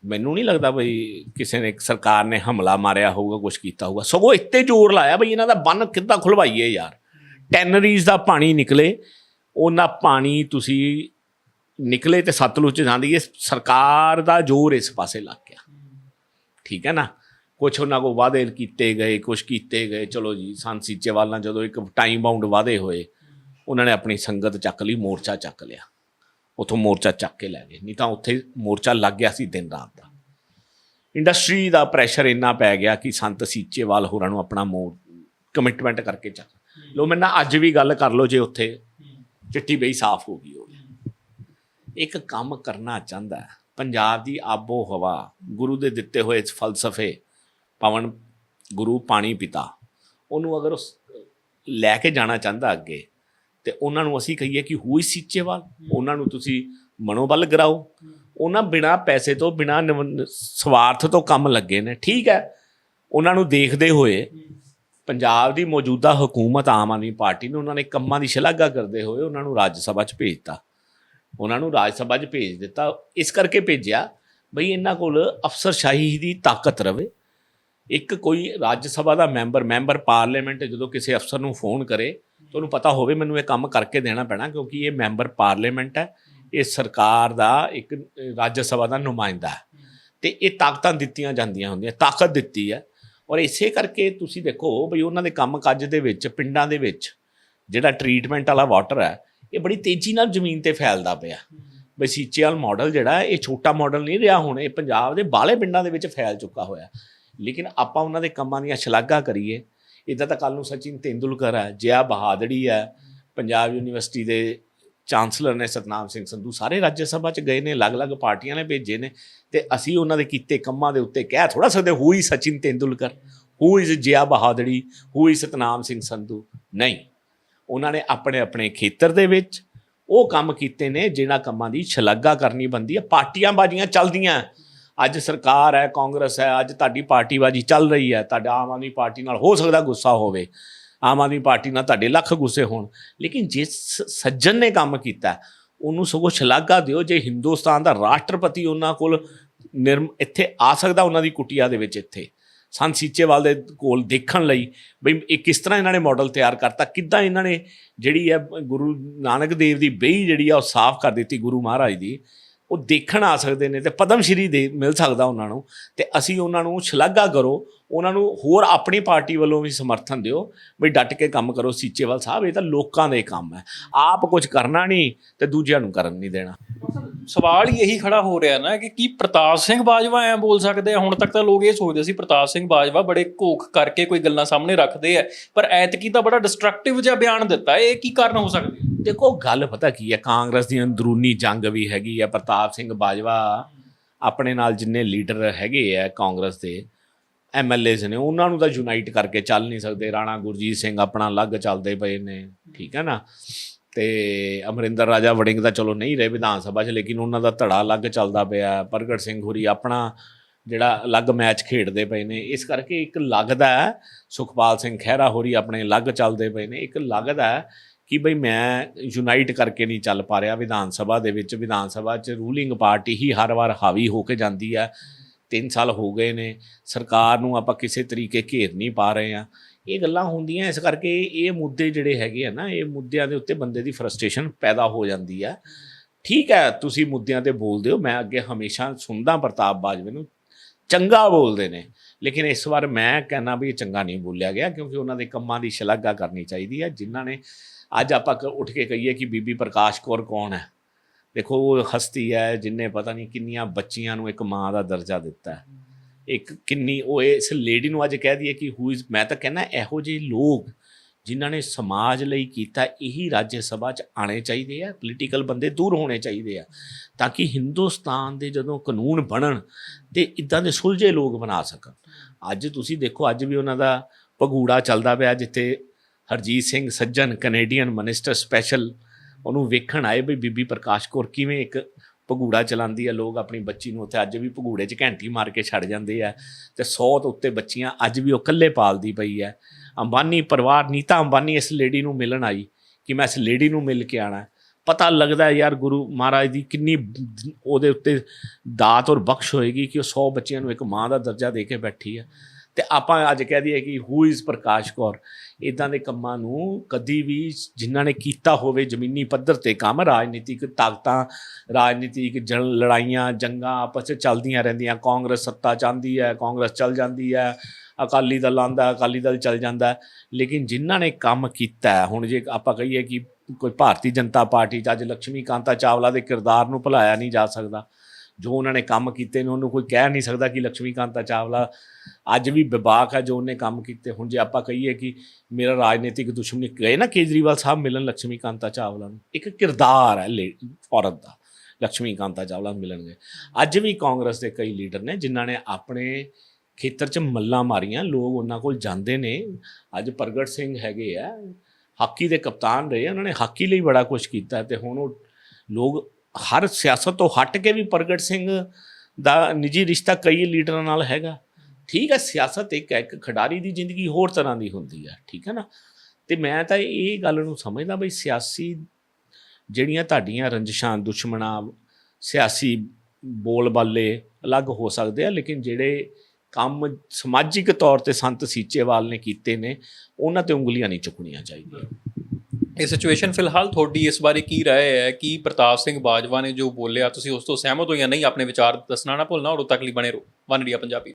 ਮੈਨੂੰ ਨਹੀਂ ਲੱਗਦਾ ਬਈ ਕਿਸੇ ਨੇ, ਸਰਕਾਰ ਨੇ ਹਮਲਾ ਮਾਰਿਆ ਹੋਊਗਾ ਕੁਝ ਕੀਤਾ ਹੋਊਗਾ। ਸਗੋਂ ਇੱਥੇ ਜ਼ੋਰ ਲਾਇਆ ਬਈ ਇਹਨਾਂ ਦਾ ਬੰਨ ਕਿੱਦਾਂ ਖੁਲਵਾਈਏ ਯਾਰ। ਟੈਨਰੀਜ਼ ਦਾ ਪਾਣੀ ਨਿਕਲੇ ਉਹਨਾਂ ਪਾਣੀ ਤੁਸੀਂ ਨਿਕਲੇ ਤੇ ਸਤਲੁਜ ਚ ਜਾਂਦੀ ਹੈ, ਸਰਕਾਰ ਦਾ ਜ਼ੋਰ ਇਸ ਪਾਸੇ ਲੱਗ ਗਿਆ। ਠੀਕ ਹੈ ਨਾ? ਕੁਛ ਉਹਨਾਂ ਕੋ ਵਾਅਦੇ ਕੀਤੇ ਗਏ, ਕੁਛ ਕੀਤੇ ਗਏ। ਚਲੋ ਜੀ ਸੰਤ ਸੀਚੇਵਾਲ ਨਾਲ ਜਦੋਂ ਇੱਕ ਟਾਈਮ ਬਾਉਂਡ ਵਾਅਦੇ ਹੋਏ, ਉਹਨਾਂ ਨੇ ਆਪਣੀ ਸੰਗਤ ਚੱਕ ਲਈ, ਮੋਰਚਾ ਚੱਕ ਲਿਆ। ਉਥੋਂ ਮੋਰਚਾ ਚੱਕ ਕੇ ਲੈ ਗਏ। ਨਹੀਂ ਤਾਂ ਉੱਥੇ ਮੋਰਚਾ ਲੱਗ ਗਿਆ ਸੀ ਦਿਨ ਰਾਤ ਦਾ। ਇੰਡਸਟਰੀ ਦਾ ਪ੍ਰੈਸ਼ਰ ਇੰਨਾ ਪੈ ਗਿਆ ਕਿ ਸੰਤ ਸੀਚੇਵਾਲ ਹੋਰਾਂ ਨੂੰ ਆਪਣਾ ਮੋਰ ਕਮਿਟਮੈਂਟ ਕਰਕੇ ਚੱਕ। ਲੋ ਮੈਂ ਨਾ ਅੱਜ ਵੀ ਗੱਲ ਕਰ ਲੋ ਜੇ ਉੱਥੇ ਚਿੱਟੀ ਬਈ ਸਾਫ਼ ਹੋ ਗਈ ਹੋਵੇ। ਇੱਕ ਕੰਮ ਕਰਨਾ ਚਾਹੁੰਦਾ। ਪੰਜਾਬ ਦੀ ਆਬੋ ਹਵਾ ਗੁਰੂ ਦੇ ਦਿੱਤੇ ਹੋਏ ਫਲਸਫੇ ਪਵਨ ਗੁਰੂ ਪਾਣੀ ਪਿਤਾ ਉਹਨੂੰ ਅਗਰ ਉਸ ਲੈ ਕੇ ਜਾਣਾ ਚਾਹੁੰਦਾ ਅੱਗੇ ਤੇ ਉਹਨਾਂ ਨੂੰ ਅਸੀਂ ਕਹੀਏ ਕਿ ਹੂ ਇਸ ਸੀਚੇਵਾਲ? ਉਹਨਾਂ ਨੂੰ ਤੁਸੀਂ ਮਨੋਬਲ ਗਰਾਓ। ਉਹਨਾਂ ਬਿਨਾ ਪੈਸੇ ਤੋਂ ਬਿਨਾ ਸਵਾਰਥ ਤੋਂ ਕੰਮ ਲੱਗੇ ਨੇ। ਠੀਕ ਹੈ। ਉਹਨਾਂ ਨੂੰ ਦੇਖਦੇ ਹੋਏ ਪੰਜਾਬ ਦੀ ਮੌਜੂਦਾ ਹਕੂਮਤ ਆਮ ਆਦਮੀ ਪਾਰਟੀ ਨੇ ਉਹਨਾਂ ਨੇ ਕੰਮਾਂ ਦੀ ਸ਼ਲਾਘਾ ਕਰਦੇ ਹੋਏ ਉਹਨਾਂ ਨੂੰ ਰਾਜ ਸਭਾ 'ਚ ਭੇਜਤਾ ਉਹਨਾਂ ਨੂੰ ਰਾਜ ਸਭਾ 'ਚ ਭੇਜ ਦਿੱਤਾ। ਇਸ ਕਰਕੇ ਭੇਜਿਆ ਬਈ ਇਹਨਾਂ ਕੋਲ ਅਫਸਰਸ਼ਾਹੀ ਦੀ ਤਾਕਤ ਰਵੇ। ਇੱਕ ਕੋਈ ਰਾਜ ਸਭਾ ਦਾ ਮੈਂਬਰ ਮੈਂਬਰ ਪਾਰਲੀਮੈਂਟ ਜਦੋਂ ਕਿਸੇ ਅਫਸਰ ਨੂੰ ਫੋਨ ਕਰੇ ਤਾਂ ਉਹਨੂੰ ਪਤਾ ਹੋਵੇ ਮੈਨੂੰ ਇਹ ਕੰਮ ਕਰਕੇ ਦੇਣਾ ਪੈਣਾ ਕਿਉਂਕਿ ਇਹ ਮੈਂਬਰ ਪਾਰਲੀਮੈਂਟ ਹੈ। ਇਹ ਸਰਕਾਰ ਦਾ ਇੱਕ ਰਾਜ ਸਭਾ ਦਾ ਨੁਮਾਇੰਦਾ ਹੈ। ਤੇ ਇਹ ਤਾਕਤਾਂ ਦਿੱਤੀਆਂ ਜਾਂਦੀਆਂ ਹੁੰਦੀਆਂ, ਤਾਕਤ ਦਿੱਤੀ ਹੈ। ਔਰ ਇਸੇ ਕਰਕੇ ਤੁਸੀਂ ਦੇਖੋ ਬਈ ਉਹਨਾਂ ਦੇ ਕੰਮ ਕਾਜ ਦੇ ਵਿੱਚ, ਪਿੰਡਾਂ ਦੇ ਵਿੱਚ ਜਿਹੜਾ ਟ੍ਰੀਟਮੈਂਟ ਵਾਲਾ ਵਾਟਰ ਹੈ, ਇਹ ਬੜੀ ਤੇਜ਼ੀ ਨਾਲ ਜ਼ਮੀਨ ਤੇ ਫੈਲਦਾ ਪਿਆ। ਬਈ ਸੀਚੇਵਾਲ ਮਾਡਲ ਜਿਹੜਾ, ਇਹ ਛੋਟਾ ਮਾਡਲ ਨਹੀਂ ਰਿਹਾ ਹੁਣ, ਇਹ ਪੰਜਾਬ ਦੇ ਬਾਹਲੇ ਪਿੰਡਾਂ ਦੇ ਵਿੱਚ ਫੈਲ ਚੁੱਕਾ ਹੋਇਆ। ਲੇਕਿਨ ਆਪਾਂ ਉਹਨਾਂ ਦੇ ਕੰਮਾਂ ਦੀਆਂ ਸ਼ਲਾਘਾ ਕਰੀਏ। ਇਦਾਂ ਤਾਂ ਕੱਲ ਨੂੰ ਸਚਿਨ ਤੇਂਦੁਲਕਰ ਹੈ, ਜਿਆ ਬਹਾਦੜੀ ਹੈ, ਪੰਜਾਬ ਯੂਨੀਵਰਸਿਟੀ ਦੇ ਚਾਂਸਲਰ ਨੇ ਸਤਨਾਮ ਸਿੰਘ ਸੰਧੂ ਸਾਰੇ ਰਾਜ ਸਭਾ ਚ ਗਏ ਨੇ, ਅਲੱਗ-ਅਲੱਗ ਪਾਰਟੀਆਂ ਨੇ ਭੇਜੇ ਨੇ ਤੇ ਅਸੀਂ ਉਹਨਾਂ ਦੇ ਕੀਤੇ ਕੰਮਾਂ ਦੇ ਉੱਤੇ ਕਹਿ ਥੋੜਾ ਸਕਦੇ who he Sachin Tendulkar? Who is Jia Bahadri who is Satnam Singh Sandhu? ਨਹੀਂ। ਉਹਨਾਂ ਨੇ ਆਪਣੇ ਆਪਣੇ ਖੇਤਰ ਦੇ ਵਿੱਚ ਉਹ ਕੰਮ ਕੀਤੇ ਨੇ ਜਿਨ੍ਹਾਂ ਕੰਮਾਂ ਦੀ ਸ਼ਲਾਘਾ ਕਰਨੀ ਬੰਦੀ ਹੈ। ਪਾਰਟੀਆਂ ਬਾਜੀਆਂ ਚੱਲਦੀਆਂ। ਅੱਜ ਸਰਕਾਰ ਹੈ, ਕਾਂਗਰਸ ਹੈ, ਅੱਜ ਤੁਹਾਡੀ ਪਾਰਟੀ ਬਾਜੀ ਚੱਲ ਰਹੀ ਹੈ। ਤੁਹਾਡਾ ਆਮ ਆਦਮੀ ਪਾਰਟੀ ਨਾਲ ਹੋ ਸਕਦਾ ਗੁੱਸਾ ਹੋਵੇ। ਆਮ ਆਦਮੀ ਪਾਰਟੀ ਨਾਲ ਤੁਹਾਡੇ ਲੱਖ ਗੁੱਸੇ ਹੋਣ। ਲੇਕਿਨ ਜਿਸ ਸੱਜਣ ਨੇ ਕੰਮ ਕੀਤਾ, ਉਹਨੂੰ ਸਗੋਂ ਸ਼ਲਾਘਾ ਦਿਓ ਜੇ ਹਿੰਦੁਸਤਾਨ ਦਾ ਰਾਸ਼ਟਰਪਤੀ ਉਹਨਾਂ ਕੋਲ ਨਿਰਮ, ਇੱਥੇ ਆ ਸਕਦਾ ਉਹਨਾਂ ਦੀ ਕੁਟੀਆ ਦੇ ਵਿੱਚ ਇੱਥੇ। ਸੰਤ ਸੀਚੇਵਾਲ ਦੇ ਕੋਲ ਦੇਖਣ ਲਈ ਬਈ ਇਹ ਕਿਸ ਤਰ੍ਹਾਂ ਇਹਨਾਂ ਨੇ ਮਾਡਲ ਤਿਆਰ ਕਰਤਾ, ਕਿੱਦਾਂ ਇਹਨਾਂ ਨੇ ਜਿਹੜੀ ਹੈ ਗੁਰੂ ਨਾਨਕ ਦੇਵ ਦੀ ਬੇਈ ਜਿਹੜੀ ਆ ਉਹ ਸਾਫ਼ ਕਰ ਦਿੱਤੀ ਗੁਰੂ ਮਹਾਰਾਜ ਦੀ। ਉਹ ਦੇਖਣ ਆ ਸਕਦੇ ਨੇ ਤੇ ਪਦਮ ਸ਼੍ਰੀ ਦੇ ਮਿਲ ਸਕਦਾ ਉਹਨਾਂ ਨੂੰ ਤੇ ਅਸੀਂ ਉਹਨਾਂ ਨੂੰ ਸ਼ਲਾਘਾ ਕਰੋ, ਉਹਨਾਂ ਨੂੰ ਹੋਰ ਆਪਣੀ ਪਾਰਟੀ ਵੱਲੋਂ ਵੀ ਸਮਰਥਨ ਦਿਓ ਵੀ ਡਟ ਕੇ ਕੰਮ ਕਰੋ ਸੀਚੇਵਾਲ ਸਾਹਿਬ, ਇਹ ਤਾਂ ਲੋਕਾਂ ਦੇ ਕੰਮ ਹੈ। ਆਪ ਕੁਝ ਕਰਨਾ ਨਹੀਂ ਤੇ ਦੂਜਿਆਂ ਨੂੰ ਕਰਨ ਨਹੀਂ ਦੇਣਾ।
ਸਵਾਲ ਹੀ ਇਹੀ ਖੜਾ ਹੋ ਰਿਹਾ ਨਾ ਕਿ ਕੀ ਪ੍ਰਤਾਪ ਸਿੰਘ ਬਾਜਵਾ ਐ ਬੋਲ ਸਕਦੇ ਆ? ਹੁਣ ਤੱਕ ਤਾਂ ਲੋਕ ਇਹ ਸੋਚਦੇ ਸੀ ਪ੍ਰਤਾਪ ਸਿੰਘ ਬਾਜਵਾ ਬੜੇ ਘੋਖ ਕਰਕੇ ਕੋਈ ਗੱਲਾਂ ਸਾਹਮਣੇ ਰੱਖਦੇ ਆ, ਪਰ ਐਤਕੀ ਤਾਂ ਬੜਾ ਡਿਸਟਰਕਟਿਵ ਜਿਹਾ ਬਿਆਨ ਦਿੱਤਾ, ਇਹ ਕੀ ਕਾਰਨ ਹੋ ਸਕਦੇ
ਦੇਖੋ ਗੱਲ ਪਤਾ ਕੀ ਹੈ? ਕਾਂਗਰਸ ਦੀ ਅੰਦਰੂਨੀ ਜੰਗ ਵੀ ਹੈਗੀ ਹੈ ਪ੍ਰਤਾਪ ਸਿੰਘ ਬਾਜਵਾ ਆਪਣੇ ਨਾਲ ਜਿੰਨੇ ਲੀਡਰ ਹੈਗੇ ਆ ਕਾਂਗਰਸ ਦੇ ਐਮਐਲਏਸ ਨੇ, ਉਹਨਾਂ ਨੂੰ ਤਾਂ ਯੂਨਾਈਟ ਕਰਕੇ ਚੱਲ ਨਹੀਂ ਸਕਦੇ। ਰਾਣਾ ਗੁਰਜੀਤ ਸਿੰਘ ਆਪਣਾ ਅਲੱਗ ਚੱਲਦੇ ਪਏ ਨੇ, ਠੀਕ ਹੈ ਨਾ? ਤੇ ਅਮਰਿੰਦਰ ਰਾਜਾ ਵੜਿੰਗ ਤਾਂ ਚਲੋ ਨਹੀਂ ਰਹੇ ਵਿਧਾਨ ਸਭਾ 'ਚ, ਲੇਕਿਨ ਉਹਨਾਂ ਦਾ ਧੜਾ ਅਲੱਗ ਚੱਲਦਾ ਪਿਆ। ਪ੍ਰਗਟ ਸਿੰਘ ਹੋਰੀ ਆਪਣਾ ਜਿਹੜਾ ਅਲੱਗ ਮੈਚ ਖੇਡਦੇ ਪਏ ਨੇ। ਇਸ ਕਰਕੇ ਇੱਕ ਲੱਗਦਾ ਸੁਖਪਾਲ ਸਿੰਘ ਖਹਿਰਾ ਹੋਰੀ ਆਪਣੇ ਅਲੱਗ ਚੱਲਦੇ ਪਏ ਨੇ। ਇੱਕ ਲੱਗਦਾ ਕਿ ਬਈ ਮੈਂ ਯੂਨਾਈਟ ਕਰਕੇ ਨਹੀਂ ਚੱਲ ਪਾ ਰਿਹਾ ਵਿਧਾਨ ਸਭਾ ਦੇ ਵਿੱਚ, ਵਿਧਾਨ ਸਭਾ 'ਚ ਰੂਲਿੰਗ ਪਾਰਟੀ ਹੀ ਹਰ ਵਾਰ ਹਾਵੀ ਹੋ ਕੇ ਜਾਂਦੀ ਹੈ 3 ਸਾਲ ਹੋ ਗਏ ਨੇ, ਸਰਕਾਰ ਨੂੰ ਆਪਾਂ ਕਿਸੇ ਤਰੀਕੇ ਘੇਰ ਨਹੀਂ ਪਾ ਰਹੇ ਆ। ਇਹ ਗੱਲਾਂ ਹੁੰਦੀਆਂ, ਇਸ ਕਰਕੇ ਇਹ ਮੁੱਦੇ ਜਿਹੜੇ ਹੈਗੇ ਆ ਨਾ, ਇਹ ਮੁੱਦਿਆਂ ਦੇ ਉੱਤੇ ਬੰਦੇ ਦੀ ਫਰਸਟ੍ਰੇਸ਼ਨ ਪੈਦਾ ਹੋ ਜਾਂਦੀ ਆ। ਠੀਕ ਹੈ, ਤੁਸੀਂ ਮੁੱਦਿਆਂ ਤੇ ਬੋਲਦੇ ਹੋ, ਮੈਂ ਅੱਗੇ ਹਮੇਸ਼ਾ ਸੁਣਦਾ ਪ੍ਰਤਾਪ ਬਾਜਵੇ ਨੂੰ, ਚੰਗਾ ਬੋਲਦੇ ਨੇ। ਲੇਕਿਨ ਇਸ ਵਾਰ ਮੈਂ ਕਹਿਣਾ ਵੀ ਇਹ ਚੰਗਾ ਨਹੀਂ ਬੋਲਿਆ ਗਿਆ, ਕਿਉਂਕਿ ਉਹਨਾਂ ਦੇ ਕੰਮਾਂ ਦੀ ਸ਼ਲਾਘਾ ਕਰਨੀ ਚਾਹੀਦੀ ਹੈ ਜਿਨ੍ਹਾਂ ਨੇ ਅੱਜ ਆਪਾਂ ਕ- ਉੱਠ ਕੇ ਕਹੀਏ ਕਿ ਬੀਬੀ ਪ੍ਰਕਾਸ਼ ਕੌਰ ਕੌਣ ਹੈ? ਦੇਖੋ, ਉਹ ਹਸਤੀ ਹੈ ਜਿਨਨੇ ਪਤਾ ਨਹੀਂ ਕਿੰਨੀਆਂ ਬੱਚੀਆਂ ਨੂੰ ਇੱਕ ਮਾਂ ਦਾ ਦਰਜਾ ਦਿੱਤਾ ਹੈ। ਇੱਕ ਕਿੰਨੀ, ਉਹ ਇਸ ਲੇਡੀ ਨੂੰ ਅੱਜ ਕਹਿ ਦਈਏ ਕਿ ਹੂ ਇਜ਼ ਮੈਂ ਤਾਂ ਕਹਿੰਦਾ ਇਹੋ ਜਿਹੇ ਲੋਕ ਜਿਨ੍ਹਾਂ ਨੇ ਸਮਾਜ ਲਈ ਕੀਤਾ, ਇਹੀ ਰਾਜ ਸਭਾ 'ਚ ਆਣੇ ਚਾਹੀਦੇ ਆ ਪੋਲੀਟੀਕਲ ਬੰਦੇ ਦੂਰ ਹੋਣੇ ਚਾਹੀਦੇ ਆ, ਤਾਂ ਕਿ ਹਿੰਦੁਸਤਾਨ ਦੇ ਜਦੋਂ ਕਾਨੂੰਨ ਬਣਨ ਤੇ ਇਦਾਂ ਦੇ ਸੁਲਝੇ ਲੋਕ ਬਣਾ ਸਕਣ। ਅੱਜ ਤੁਸੀਂ ਦੇਖੋ, ਅੱਜ ਵੀ ਉਹਨਾਂ ਦਾ ਭਗੂੜਾ ਚੱਲਦਾ ਪਿਆ, ਜਿੱਥੇ Harjit Singh, Sajjan Canadian minister special ਉਹਨੂੰ ਵੇਖਣ ਆਏ ਵੀ ਬੀਬੀ ਪ੍ਰਕਾਸ਼ ਕੌਰ ਕਿਵੇਂ ਇੱਕ ਭਗੂੜਾ ਚਲਾਉਂਦੀ ਆ, ਲੋਕ ਆਪਣੀ ਬੱਚੀ ਨੂੰ ਉੱਥੇ ਅੱਜ ਵੀ ਭਗੂੜੇ 'ਚ ਘੰਟੀ ਮਾਰ ਕੇ ਛੱਡ ਜਾਂਦੇ ਆ ਤੇ 100 ਤੋਂ ਉੱਤੇ ਬੱਚੀਆਂ ਅੱਜ ਵੀ ਉਹ ਇਕੱਲੇ ਪਾਲਦੀ ਪਈ ਹੈ ਅੰਬਾਨੀ ਪਰਿਵਾਰ, ਨੀਤਾ ਅੰਬਾਨੀ ਇਸ ਲੇਡੀ ਨੂੰ ਮਿਲਣ ਆਈ ਕਿ ਮੈਂ ਇਸ ਲੇਡੀ ਨੂੰ ਮਿਲ ਕੇ ਆਣਾ ਪਤਾ ਲੱਗਦਾ ਯਾਰ ਗੁਰੂ ਮਹਾਰਾਜ ਦੀ ਕਿੰਨੀ ਉਹਦੇ ਉੱਤੇ ਦਾਤ ਔਰ ਬਖਸ਼ ਹੋਏਗੀ ਕਿ ਉਹ 100 ਬੱਚਿਆਂ ਨੂੰ ਇੱਕ ਮਾਂ ਦਾ ਦਰਜਾ ਦੇ ਕੇ ਬੈਠੀ ਆ। ਤੇ ਆਪਾਂ ਅੱਜ ਕਹਿ ਦਈਏ ਕਿ ਹੂ ਇਜ਼ ਪ੍ਰਕਾਸ਼ ਕੌਰ? ਇਦਾਂ ਦੇ ਕੰਮਾਂ ਨੂੰ ਕਦੀ ਵੀ ਜਿਨ੍ਹਾਂ ਨੇ ਕੀਤਾ ਹੋਵੇ ਜ਼ਮੀਨੀ ਪੱਧਰ ਤੇ ਕੰਮ, ਰਾਜਨੀਤਿਕ ਤਾਕਤਾਂ, ਰਾਜਨੀਤਿਕ ਜਨ ਲੜਾਈਆਂ, ਜੰਗਾਂ ਆਪਸ ਵਿੱਚ ਚੱਲਦੀਆਂ ਰਹਿੰਦੀਆਂ। ਕਾਂਗਰਸ ਸੱਤਾ ਚਾਹੁੰਦੀ ਹੈ, ਕਾਂਗਰਸ ਚੱਲ ਜਾਂਦੀ ਹੈ, ਅਕਾਲੀ ਦਲ ਆਂਦਾ ਅਕਾਲੀ ਦਲ ਚੱਲ ਜਾਂਦਾ। ਲੇਕਿਨ ਜਿਨ੍ਹਾਂ ਨੇ ਕੰਮ ਕੀਤਾ, ਹੁਣ ਜੇ ਆਪਾਂ ਕਹੀਏ ਕਿ ਕੋਈ ਭਾਰਤੀ ਜਨਤਾ ਪਾਰਟੀ 'ਚ ਅੱਜ ਲక్ష్ਮੀ ਕਾਂਤਾ ਚਾਵਲਾ ਦੇ ਕਿਰਦਾਰ ਨੂੰ ਭੁਲਾਇਆ ਨਹੀਂ ਜਾ ਸਕਦਾ। ਜੋ ਉਹਨਾਂ ਨੇ ਕੰਮ ਕੀਤੇ ਨੇ, ਉਹਨੂੰ ਕੋਈ ਕਹਿ ਨਹੀਂ ਸਕਦਾ ਕਿ ਲక్ష్ਮੀ ਕਾਂਤਾ ਚਾਵਲਾ ਅੱਜ ਵੀ ਵਿਵਾਕ ਹੈ ਜੋ ਉਹਨੇ ਕੰਮ ਕੀਤੇ। ਹੁਣ ਜੇ ਆਪਾਂ ਕਹੀਏ ਕਿ ਮੇਰਾ ਰਾਜਨੀਤਿਕ ਦੁਸ਼ਮਣ ਗਏ ਨਾ ਕੇਜਰੀਵਾਲ ਸਾਹਿਬ ਮਿਲਣ ਲక్ష్ਮੀ ਕਾਂਤਾ ਚਾਵਲਾ ਨੂੰ, ਇੱਕ ਕਿਰਦਾਰ ਹੈ ਔਰਤ ਦਾ ਲక్ష్ਮੀ ਕਾਂਤਾ ਚਾਵਲਾ ਨੂੰ ਮਿਲਣਗੇ ਅੱਜ ਵੀ ਕਾਂਗਰਸ ਦੇ ਕਈ ਲੀਡਰ ਨੇ ਜਿਨ੍ਹਾਂ ਨੇ ਆਪਣੇ ਖੇਤਰ 'ਚ ਮੱਲਾ ਮਾਰੀਆਂ, ਲੋਕ ਉਹਨਾਂ ਕੋਲ ਜਾਂਦੇ ਨੇ। ਅੱਜ ਪ੍ਰਗਟ ਸਿੰਘ ਹੈਗੇ ਆ, ਹਾਕੀ ਦੇ ਕਪਤਾਨ ਰਹੇ ਉਹਨਾਂ ਨੇ ਹਾਕੀ ਲਈ ਬੜਾ ਕੁਝ ਕੀਤਾ ਤੇ ਹੁਣ ਉਹ ਲੋਕ ਹਰ ਸਿਆਸਤ ਤੋਂ ਹਟ ਕੇ ਵੀ ਪ੍ਰਗਟ ਸਿੰਘ ਦਾ ਨਿੱਜੀ ਰਿਸ਼ਤਾ ਕਈ ਲੀਡਰਾਂ ਨਾਲ ਹੈਗਾ। ਠੀਕ ਹੈ ਸਿਆਸਤ ਇੱਕ ਹੈ ਇੱਕ ਖਿਡਾਰੀ ਦੀ ਜ਼ਿੰਦਗੀ ਹੋਰ ਤਰ੍ਹਾਂ ਦੀ ਹੁੰਦੀ ਹੈ ਠੀਕ ਹੈ ਨਾ? ਤੇ ਮੈਂ ਤਾਂ ਇਹ ਗੱਲ ਨੂੰ ਸਮਝਦਾ ਬਈ ਸਿਆਸੀ ਜਿਹੜੀਆਂ ਤੁਹਾਡੀਆਂ ਰੰਜਿਸ਼ਾਂ, ਦੁਸ਼ਮਣਾਂ, ਸਿਆਸੀ ਬੋਲਬਾਲੇ ਅਲੱਗ ਹੋ ਸਕਦੇ ਆ, ਲੇਕਿਨ ਜਿਹੜੇ ਕੰਮ ਸਮਾਜਿਕ ਤੌਰ ਤੇ ਸੰਤ ਸੀਚੇਵਾਲ ਨੇ ਕੀਤੇ ਨੇ, ਉਹਨਾਂ ਤੇ ਉਂਗਲੀਆਂ ਨਹੀਂ ਚੁੱਕਣੀਆਂ ਚਾਹੀਦੀਆਂ।
ਇਹ ਸਿਚੁਏਸ਼ਨ ਫਿਲਹਾਲ ਤੁਹਾਡੀ ਇਸ ਬਾਰੇ ਕੀ ਰਾਏ ਹੈ? ਕਿ ਪ੍ਰਤਾਪ ਸਿੰਘ ਬਾਜਵਾ ਨੇ ਜੋ ਬੋਲਿਆ, ਤੁਸੀਂ ਉਸ ਤੋਂ ਸਹਿਮਤ ਹੋ ਜਾਂ ਨਹੀਂ? ਆਪਣੇ ਵਿਚਾਰ ਦੱਸਣਾ ਨਾ ਭੁੱਲਣਾ ਔਰ ਉਦੋਂ ਤੱਕ ਲਈ ਬਣੇ ਰਹੋ। One India Punjabi.